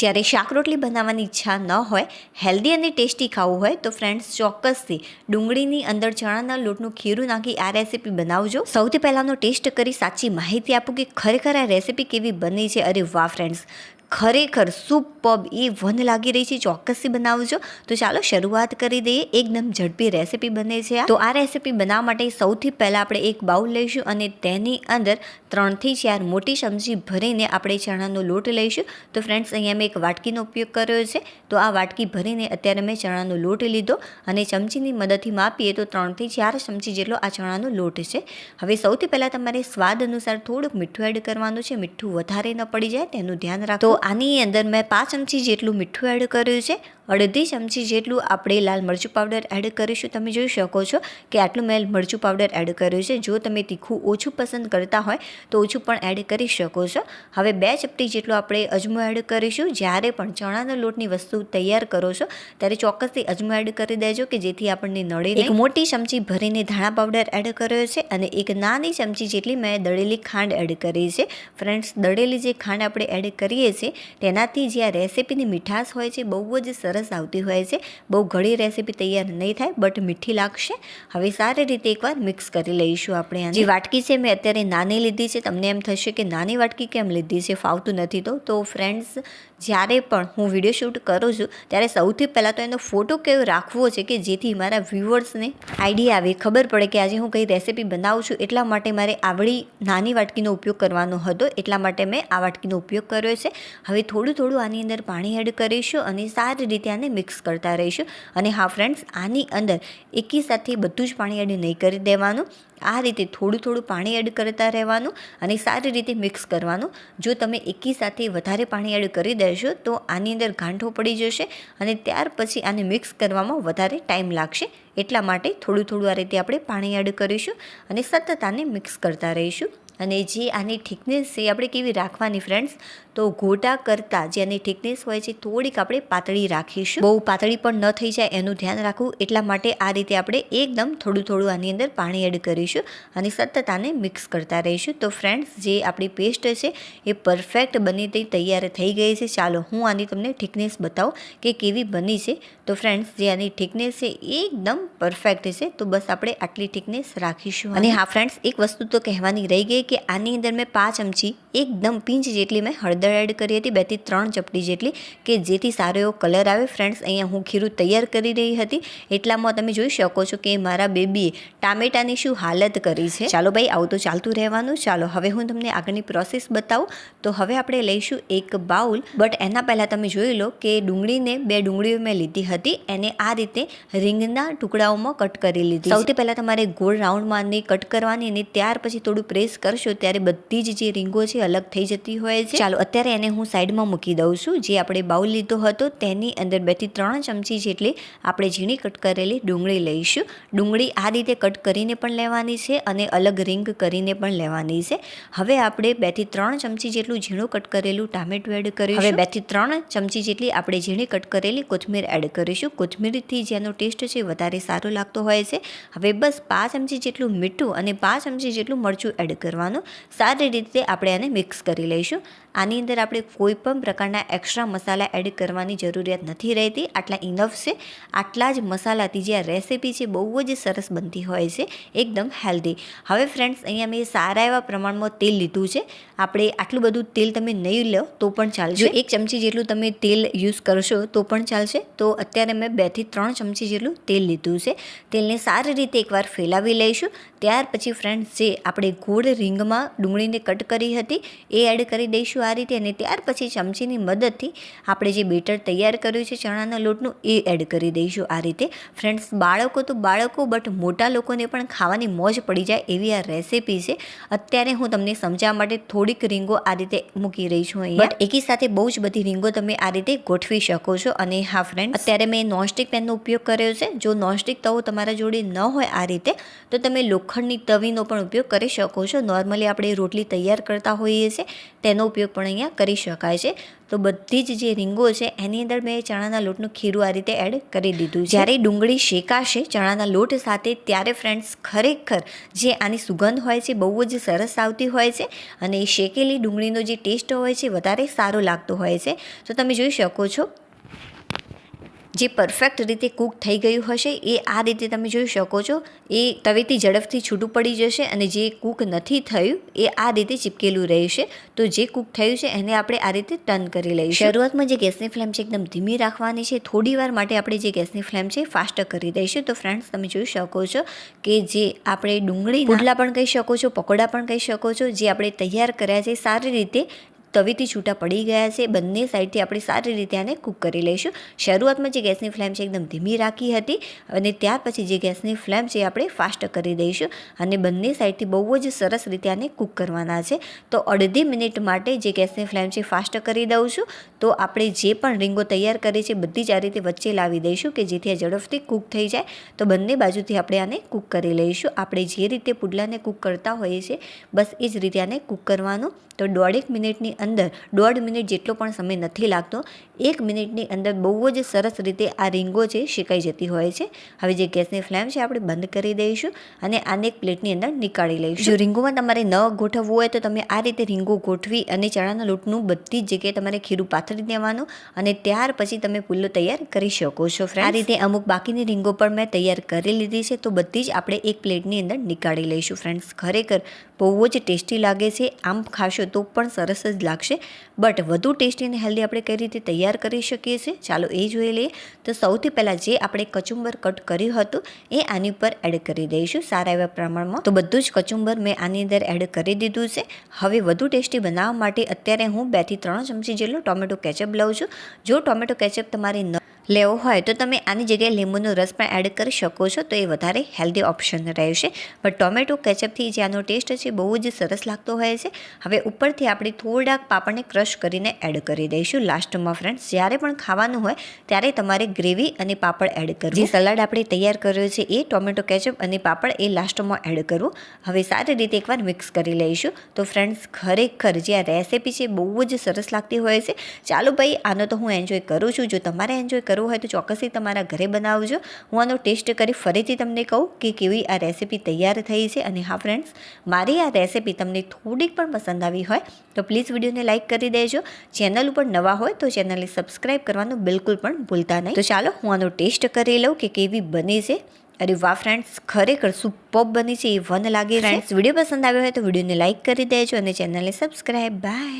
જ્યારે શાક રોટલી બનાવવાની ઈચ્છા ન હોય હેલ્ધી અને ટેસ્ટી ખાવું હોય, તો ફ્રેન્ડ્સ ચોક્કસથી ડુંગળીની અંદર ચણાના લોટનું ખીરું નાખી આ રેસીપી બનાવજો. સૌથી પહેલાંનો ટેસ્ટ કરી સાચી માહિતી આપું કે ખરેખર આ રેસીપી કેવી બની છે. અરે વાહ ફ્રેન્ડ્સ ખરેખર સુપબ એ વન લાગી રહી છે. ચોક્કસથી બનાવજો. તો ચાલો શરૂઆત કરી દઈએ. એકદમ ઝડપી રેસીપી બને છે તો આ રેસીપી બનાવવા માટે સૌથી પહેલાં આપણે એક બાઉલ લઈશું અને તેની અંદર ત્રણથી ચાર મોટી ચમચી ભરીને આપણે ચણાનો લોટ લઈશું. તો ફ્રેન્ડ્સ, અહીંયા મેં એક વાટકીનો ઉપયોગ કર્યો છે. તો આ વાટકી ભરીને અત્યારે મેં ચણાનો લોટ લીધો અને ચમચીની મદદથી માપીએ તો ત્રણથી ચાર ચમચી જેટલો આ ચણાનો લોટ છે. હવે સૌથી પહેલાં તમારે સ્વાદ અનુસાર થોડુંક મીઠું એડ કરવાનું છે. મીઠું વધારે ન પડી જાય, તેનું ધ્યાન રાખો આની અંદર મેં પાંચ ચમચી જેટલું મીઠું એડ કર્યું છે. અડધી ચમચી જેટલું આપણે લાલ મરચું પાવડર એડ કરીશું. તમે જોઈ શકો છો કે આટલું મેં મરચું પાવડર એડ કર્યું છે. જો તમે તીખું ઓછું પસંદ કરતા હોય તો ઓછું પણ એડ કરી શકો છો. હવે બે ચપટી જેટલું આપણે અજમો એડ કરીશું. જ્યારે પણ ચણાના લોટની વસ્તુ તૈયાર કરો છો, ત્યારે ચોક્કસથી અજમો એડ કરી દેજો કે જેથી આપણને નડે એક મોટી ચમચી ભરીને ધાણા પાવડર એડ કર્યો છે અને એક નાની ચમચી જેટલી મેં દળેલી ખાંડ એડ કરી છે. ફ્રેન્ડ્સ, દળેલી જે ખાંડ આપણે એડ કરીએ છીએ, તેનાથી જે આ રેસીપીની મીઠાશ હોય છે, બહુ જ સરસ આવતી હોય છે. બહુ ઘણી રેસીપી તૈયાર નહીં થાય, બટ મીઠી લાગશે. હવે સારી રીતે એકવાર મિક્સ કરી લઈશું આપણે જે વાટકી છે મેં અત્યારે નાની લીધી છે. તમને એમ થશે કે નાની વાટકી કેમ લીધી છે, ફાવતું નથી તો. તો ફ્રેન્ડ્સ જ્યારે પણ હું વીડિયો શૂટ કરું છું, ત્યારે સૌથી પહેલાં તો એનો ફોટો કેવો રાખવો છે કે જેથી મારા વ્યૂવર્સને આઈડિયા આવે. ખબર પડે કે આજે હું કઈ રેસીપી બનાવું છું, એટલા માટે મારે આવડી નાની વાટકીનો ઉપયોગ કરવાનો હતો. એટલા માટે મેં આ વાટકીનો ઉપયોગ કર્યો છે. હવે થોડું થોડું આની અંદર પાણી એડ કરીશું અને સારી રીતે આને મિક્સ કરતા રહીશું. અને હા ફ્રેન્ડ્સ આની અંદર એકી સાથે બધું જ પાણી એડ નહીં કરી દેવાનું. આ રીતે થોડું થોડું પાણી એડ કરતા રહેવાનું અને સારી રીતે મિક્સ કરવાનું. જો તમે એકી સાથે વધારે પાણી એડ કરી દેશો, તો આની અંદર ગાંઠો પડી જશે અને ત્યાર પછી આને મિક્સ કરવામાં વધારે ટાઈમ લાગશે. એટલા માટે થોડું થોડું આ રીતે આપણે પાણી એડ કરીશું અને સતત આને મિક્સ કરતા રહીશું. અને જે આની ઠીકનેસ છે આપણે કેવી રાખવાની ફ્રેન્ડ્સ તો ગોટા કરતાં જે આની ઠીકનેસ હોય છે, થોડીક આપણે પાતળી રાખીશું. બહુ પાતળી પણ ન થઈ જાય, એનું ધ્યાન રાખવું. એટલા માટે આ રીતે આપણે એકદમ થોડું થોડું આની અંદર પાણી એડ કરીશું અને સતત આને મિક્સ કરતા રહીશું. તો ફ્રેન્ડ્સ જે આપણી પેસ્ટ છે, એ પરફેક્ટ બની તે તૈયાર થઈ ગઈ છે. ચાલો, હું આની તમને ઠીકનેસ બતાવું કે કેવી બની છે. તો ફ્રેન્ડ્સ જે આની ઠીકનેસ છે એકદમ પરફેક્ટ છે. તો બસ આપણે આટલી ઠીકનેસ રાખીશું. અને હા ફ્રેન્ડ્સ એક વસ્તુ તો કહેવાની રહી ગઈ કે આની અંદર મેં પાંચ ચમચી એકદમ પિંચ જેટલી મેં હળદર એડ કરી હતી, બેથી ત્રણ ચપટી જેટલી, કે જેથી સારો એવો કલર આવે. ફ્રેન્ડ્સ અહીંયા હું ખીરું તૈયાર કરી રહી હતી. એટલામાં તમે જોઈ શકો છો કે મારા બેબીએ ટામેટાની શું હાલત કરી છે. ચાલો ભાઈ, આવું તો ચાલતું રહેવાનું. ચાલો, હવે હું તમને આગળની પ્રોસેસ બતાવું. તો હવે આપણે લઈશું એક બાઉલ બટ એના પહેલાં તમે જોઈ લો કે ડુંગળીને બે ડુંગળીઓ મેં લીધી હતી. એને આ રીતે રીંગના ટુકડાઓમાં કટ કરી લીધી સૌથી પહેલાં તમારે ગોળ રાઉન્ડમાં કટ કરવાની અને ત્યાર પછી થોડું પ્રેસ કરશો ત્યારે બધી જ જે રીંગો છે અલગ થઈ જતી હોય છે. ચાલો, અત્યારે એને હું સાઈડમાં મૂકી દઉં છું. જે આપણે બાઉલ લીધો હતો તેની અંદર બેથી ત્રણ ચમચી જેટલી આપણે ઝીણી કટ કરેલી ડુંગળી લઈશું. ડુંગળી આ રીતે કટ કરીને પણ લેવાની છે અને અલગ રિંગ કરીને પણ લેવાની છે. હવે આપણે બેથી ત્રણ ચમચી જેટલું ઝીણું કટ કરેલું ટામેટું એડ કરીશું. હવે બેથી ત્રણ ચમચી જેટલી આપણે ઝીણી કટ કરેલી કોથમીર એડ કરીશું. કોથમીરથી જેનો ટેસ્ટ છે વધારે સારો લાગતો હોય છે. હવે બસ પાંચ ચમચી જેટલું મીઠું અને પાંચ ચમચી જેટલું મરચું એડ કરવાનું સારી રીતે આપણે આને મિક્સ કરી લઈશું. આની અંદર આપણે કોઈ પણ પ્રકારના એક્સ્ટ્રા મસાલા એડ કરવાની જરૂરિયાત નથી રહેતી. આટલા ઇનફ છે. આટલા જ મસાલાથી જે આ રેસીપી છે બહુ જ સરસ બનતી હોય છે. એકદમ હેલ્ધી હવે ફ્રેન્ડ્સ અહીંયા મેં સારા એવા પ્રમાણમાં તેલ લીધું છે. આપણે આટલું બધું તેલ તમે નહીં લો તો પણ ચાલશે. એક ચમચી જેટલું તમે તેલ યુઝ કરશો તો પણ ચાલશે. તો અત્યારે મેં બેથી ત્રણ ચમચી જેટલું તેલ લીધું છે. તેલને સારી રીતે એકવાર ફેલાવી લઈશું. ત્યાર પછી ફ્રેન્ડ્સ જે આપણે ગોળ રીંગમાં ડુંગળીને કટ કરી હતી, એ એડ કરી દઈશું આ રીતે અને ત્યાર પછી ચમચીની મદદથી આપણે જે બેટર તૈયાર કર્યું છે ચણાના લોટનું, એ એડ કરી દઈશું આ રીતે. ફ્રેન્ડ્સ, બાળકો તો બાળકો, બટ મોટા લોકોને પણ ખાવાની મોજ પડી જાય એવી આ રેસીપી છે. અત્યારે હું તમને સમજાવવા માટે થોડીક રીંગો આ રીતે મૂકી રહી છું અહીંયા. એકી સાથે બહુ જ બધી રીંગો તમે આ રીતે ગોઠવી શકો છો અને હા ફ્રેન્ડ અત્યારે મેં નોનસ્ટિક પેનનો ઉપયોગ કર્યો છે. જો નોનસ્ટિક તવો તમારા જોડે ન હોય આ રીતે, તો તમે લોખંડની તવીનો પણ ઉપયોગ કરી શકો છો. નોર્મલી આપણે રોટલી તૈયાર કરતા હોઈએ છીએ, તેનો ઉપયોગ પણ અહીંયા કરી શકાય છે. તો બધી જ જે રીંગો છે, એની અંદર મેં ચણાના લોટનું ખીરું આ રીતે એડ કરી દીધું. જ્યારે ડુંગળી શેકાશે ચણાના લોટ સાથે, ત્યારે ફ્રેન્ડ્સ ખરેખર જે આની સુગંધ હોય છે, બહુ જ સરસ આવતી હોય છે અને શેકેલી ડુંગળીનો જે ટેસ્ટ હોય છે, વધારે સારો લાગતો હોય છે. તો તમે જોઈ શકો છો જે પરફેક્ટ રીતે કૂક થઈ ગયું હશે, એ આ રીતે તમે જોઈ શકો છો. એ તવેથી ઝડપથી છૂટું પડી જશે અને જે કૂક નથી થયું, એ આ રીતે ચીપકેલું રહેશે. તો જે કૂક થયું છે, એને આપણે આ રીતે ટર્ન કરી લઈશું. શરૂઆતમાં જે ગેસની ફ્લેમ છે, એકદમ ધીમી રાખવાની છે. થોડી વાર માટે આપણે જે ગેસની ફ્લેમ છે ફાસ્ટ કરી દઈશું. તો ફ્રેન્ડ્સ તમે જોઈ શકો છો કે જે આપણે ડુંગળી પુડલા પણ કહી શકો છો, પકોડા પણ કહી શકો છો, જે આપણે તૈયાર કર્યા છે, સારી રીતે તવીથી છૂટા પડી ગયા છે. બંને સાઈડથી આપણે સારી રીતે આને કૂક કરી લઈશું. શરૂઆતમાં જે ગેસની ફ્લેમ છે એકદમ ધીમી રાખી હતી અને ત્યાર પછી જે ગેસની ફ્લેમ છે આપણે ફાસ્ટ કરી દઈશું અને બંને સાઈડથી બહુ જ સરસ રીતે આને કૂક કરવાના છે. તો અડધી મિનિટ માટે જે ગેસની ફ્લેમ છે ફાસ્ટ કરી દઉં છું. તો આપણે જે પણ રીંગો તૈયાર કરી છે બધી જ આ રીતે વચ્ચે લાવી દઈશું કે જેથી આ ઝડપથી કૂક થઈ જાય. તો બંને બાજુથી આપણે આને કૂક કરી લઈશું. આપણે જે રીતે પુડલાને કૂક કરતા હોઈએ છીએ બસ એ જ રીતે આને કૂક કરવાનું. તો દોઢેક મિનિટની અંદર દોઢ મિનિટ જેટલો પણ સમય નથી લાગતો, એક મિનિટની અંદર બહુ જ સરસ રીતે આ રીંગો છે શેકાઈ જતી હોય છે. હવે જે ગેસની ફ્લેમ છે આપણે બંધ કરી દઈશું અને આને એક પ્લેટની અંદર નીકાળી લઈશું. જો રીંગોમાં તમારે ન ગોઠવવું હોય તો તમે આ રીતે રીંગો ગોઠવી અને ચણાના લોટનું બધી જ જગ્યાએ તમારે ખીરું પાથરી દેવાનું અને ત્યાર પછી તમે પુલ્લો તૈયાર કરી શકો છો ફ્રેન્ડ આ રીતે અમુક બાકીની રીંગો પણ મેં તૈયાર કરી લીધી છે, તો બધી જ આપણે એક પ્લેટની અંદર નીકાળી લઈશું ફ્રેન્ડ્સ ખરેખર બહુ જ ટેસ્ટી લાગે છે. આમ ખાશો તો પણ સરસ જ લાગશે. બટ વધુ ટેસ્ટી અને હેલ્ધી આપણે કઈ રીતે તૈયાર કરી શકીએ છીએ? ચાલો એ જોઈ લઈએ. તો સૌથી પહેલાં જે આપણે કચુંબર કટ કર્યું હતું, એ આની ઉપર એડ કરી દઈશું સારા એવા પ્રમાણમાં. તો બધું જ કચુંબર મેં આની અંદર એડ કરી દીધું છે. હવે વધુ ટેસ્ટી બનાવવા માટે અત્યારે હું બેથી ત્રણ ચમચી જેટલું ટોમેટો કેચઅપ લઉં છું. જો ટોમેટો કેચઅપ તમારી ન લેવો હોય તો તમે આની જગ્યાએ લીંબુનો રસ પણ એડ કરી શકો છો. તો એ વધારે હેલ્ધી ઓપ્શન રહેશે. બટ ટોમેટો કેચઅપથી જે આનો ટેસ્ટ છે, બહુ જ સરસ લાગતો હોય છે. હવે ઉપરથી આપણે થોડાક પાપડને ક્રશ કરીને એડ કરી દઈશું. લાસ્ટમાં ફ્રેન્ડ્સ જ્યારે પણ ખાવાનું હોય, ત્યારે તમારે ગ્રેવી અને પાપડ એડ કરવું. જે સલાડ આપણે તૈયાર કર્યો છે, એ ટોમેટો કેચઅપ અને પાપડ એ લાસ્ટમાં એડ કરવું. હવે સારી રીતે એકવાર મિક્સ કરી લઈશું. તો ફ્રેન્ડ્સ ખરેખર જે આ રેસીપી છે, બહુ જ સરસ લાગતી હોય છે. ચાલો ભાઈ, આનો તો હું એન્જોય કરું છું. જો તમારે એન્જોય કરવું હોય, તો ચોક્કસથી તમારા ઘરે બનાવજો. હું આનો ટેસ્ટ કરી ફરીથી તમને કહું કે કેવી આ રેસીપી તૈયાર થઈ છે. અને હા ફ્રેન્ડ્સ મારી આ રેસીપી તમને થોડીક પણ પસંદ આવી હોય, તો પ્લીઝ વિડીયોને લાઇક કરી દેજો. ચેનલ ઉપર નવા હોય તો ચેનલને સબસ્ક્રાઈબ કરવાનું બિલકુલ પણ ભૂલતા નહીં. તો ચાલો, હું આનો ટેસ્ટ કરી લઉં કે કેવી બની છે. અરે વાહ ફ્રેન્ડ્સ ખરેખર સુપર બની છે, એ વન લાગે ફ્રેન્ડ્સ વીડિયો પસંદ આવ્યો હોય તો વિડીયોને લાઇક કરી દેજો અને ચેનલને સબસ્ક્રાઈબ બાય